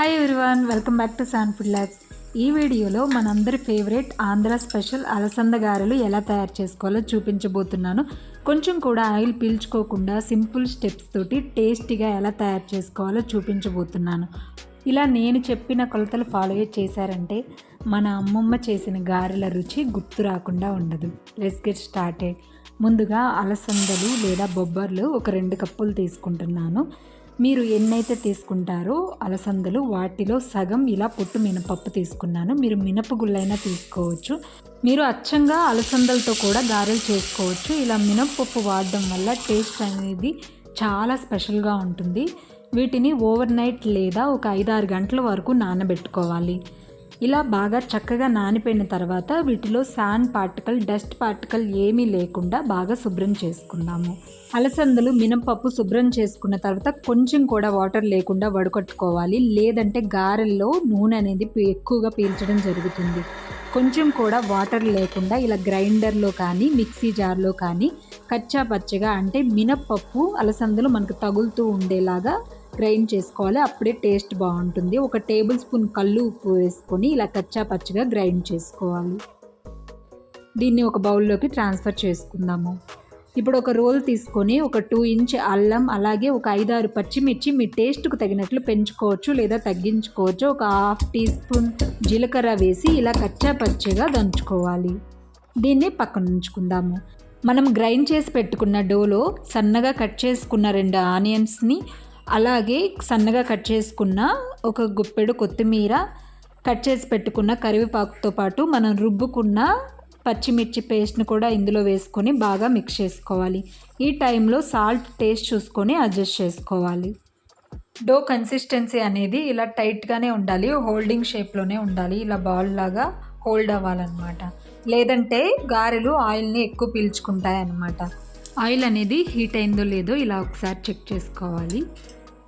Hi everyone welcome back to San Food Labs ఈ వీడియోలో మనందరి ఫేవరెట్ ఆంధ్ర స్పెషల్ అలసంద గారెలు ఎలా తయారు చేసుకోవాలో చూపించబోతున్నాను. కొంచెం కూడా ఆయిల్ పీల్చుకోకుండా సింపుల్ స్టెప్స్ తోటి టేస్టీగా ఎలా తయారు చేసుకోవాలో చూపించబోతున్నాను. ఇలా నేను చెప్పిన కొలతలు ఫాలో చేశారంటే మన అమ్మమ్మ చేసిన గారెల రుచి గుర్తు రాకుండా ఉండదు. లెట్స్ గెట్ స్టార్టెడ్ ముందుగా అలసందలు లేదా బొబ్బర్లు ఒక రెండు కప్పులు తీసుకుంటున్నాను. మీరు ఎన్నైతే తీసుకుంటారో అలసందలు వాటిలో సగం ఇలా పొట్టు మినపప్పు తీసుకున్నాను. మీరు మినపగుళ్ళైనా తీసుకోవచ్చు. మీరు అచ్చంగా అలసందలతో కూడా గారెలు చేసుకోవచ్చు. ఇలా మినపప్పు వాడడం వల్ల టేస్ట్ అనేది చాలా స్పెషల్గా ఉంటుంది. వీటిని ఓవర్ నైట్ లేదా ఒక ఐదారు గంటల వరకు నానబెట్టుకోవాలి. ఇలా బాగా చక్కగా నానిపోయిన తర్వాత వీటిలో శాన్ పార్టికల్ డస్ట్ పార్టికల్ ఏమీ లేకుండా బాగా శుభ్రం చేసుకుందాము అలసందలు మినపప్పు శుభ్రం చేసుకున్న తర్వాత కొంచెం కూడా వాటర్ లేకుండా వడకట్టుకోవాలి. లేదంటే గారెల్లో నూనె అనేది ఎక్కువగా పీల్చడం జరుగుతుంది. కొంచెం కూడా వాటర్ లేకుండా ఇలా గ్రైండర్లో కానీ మిక్సీ జార్లో కానీ కచ్చా పచ్చగా అంటే మినప్పప్పు అలసందలు మనకు తగులుతూ ఉండేలాగా గ్రైండ్ చేసుకోవాలి అప్పుడే టేస్ట్ బాగుంటుంది. ఒక టేబుల్ స్పూన్ కళ్ళు ఉప్పు వేసుకొని ఇలా కచ్చా పచ్చగా గ్రైండ్ చేసుకోవాలి. దీన్ని ఒక బౌల్లోకి ట్రాన్స్ఫర్ చేసుకుందాము. ఇప్పుడు ఒక రోల్ తీసుకొని ఒక టూ ఇంచ్ అల్లం అలాగే ఒక ఐదారు పచ్చిమిర్చి మీ టేస్ట్కు తగినట్లు పెంచుకోవచ్చు లేదా తగ్గించుకోవచ్చు. ఒక హాఫ్ టీ స్పూన్ జీలకర్ర వేసి ఇలా కచ్చా పచ్చగా దంచుకోవాలి. దీన్ని పక్కన ఉంచుకుందాము. మనం గ్రైండ్ చేసి పెట్టుకున్న డోలో సన్నగా కట్ చేసుకున్న రెండు ఆనియన్స్ని అలాగే సన్నగా కట్ చేసుకున్న ఒక గుప్పెడు కొత్తిమీర కట్ చేసి పెట్టుకున్న కరివేపాకుతో పాటు మనం రుబ్బుకున్న పచ్చిమిర్చి పేస్ట్ని కూడా ఇందులో వేసుకొని బాగా మిక్స్ చేసుకోవాలి. ఈ టైంలో సాల్ట్ టేస్ట్ చూసుకొని అడ్జస్ట్ చేసుకోవాలి. డో కన్సిస్టెన్సీ అనేది ఇలా టైట్గానే ఉండాలి హోల్డింగ్ షేప్లోనే ఉండాలి. ఇలా బాల్ లాగా హోల్డ్ అవ్వాలన్నమాట. లేదంటే గారెలు ఆయిల్ని ఎక్కువ పీల్చుకుంటాయి అన్నమాట ఆయిల్ అనేది హీట్ అయిందో లేదో ఇలా ఒకసారి చెక్ చేసుకోవాలి.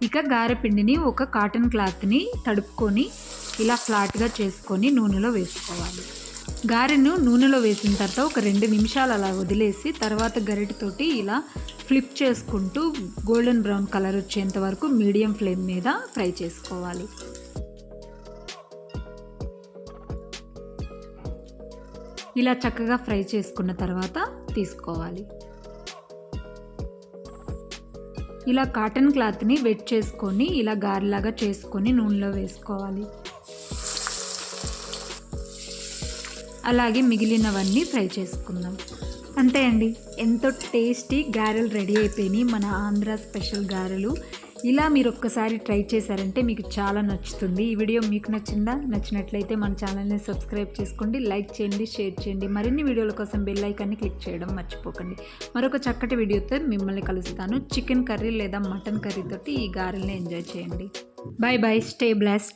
ఇక గారెపిండిని ఒక కాటన్ క్లాత్ని తడుపుకొని ఇలా ఫ్లాట్గా చేసుకొని నూనెలో వేసుకోవాలి. గారెను నూనెలో వేసిన తర్వాత ఒక రెండు నిమిషాలు అలా వదిలేసి తర్వాత గరిటతోటి ఇలా ఫ్లిప్ చేసుకుంటూ గోల్డెన్ బ్రౌన్ కలర్ వచ్చేంత వరకు మీడియం ఫ్లేమ్ మీద ఫ్రై చేసుకోవాలి. ఇలా చక్కగా ఫ్రై చేసుకున్న తర్వాత తీసుకోవాలి. ఇలా కాటన్ క్లాత్ని వెట్ చేసుకొని ఇలా గారెలాగా చేసుకొని నూనెలో వేసుకోవాలి. అలాగే మిగిలినవన్నీ ఫ్రై చేసుకుందాం. అంతే అండి. ఎంతో టేస్టీ గారెలు రెడీ అయిపోయినాయి. మన ఆంధ్ర స్పెషల్ గారెలు. ఇలా మీరు ఒక్కసారి ట్రై చేశారంటే మీకు చాలా నచ్చుతుంది. ఈ వీడియో మీకు నచ్చిందా? నచ్చినట్లయితే మన ఛానల్ని సబ్స్క్రైబ్ చేసుకోండి లైక్ చేయండి షేర్ చేయండి. మరిన్ని వీడియోల కోసం బెల్ ఐకాన్ని క్లిక్ చేయడం మర్చిపోకండి. మరొక చక్కటి వీడియోతో మిమ్మల్ని కలుస్తాను. చికెన్ కర్రీ లేదా మటన్ కర్రీతోటి ఈ గారెల్ని ఎంజాయ్ చేయండి. Bye bye stay blast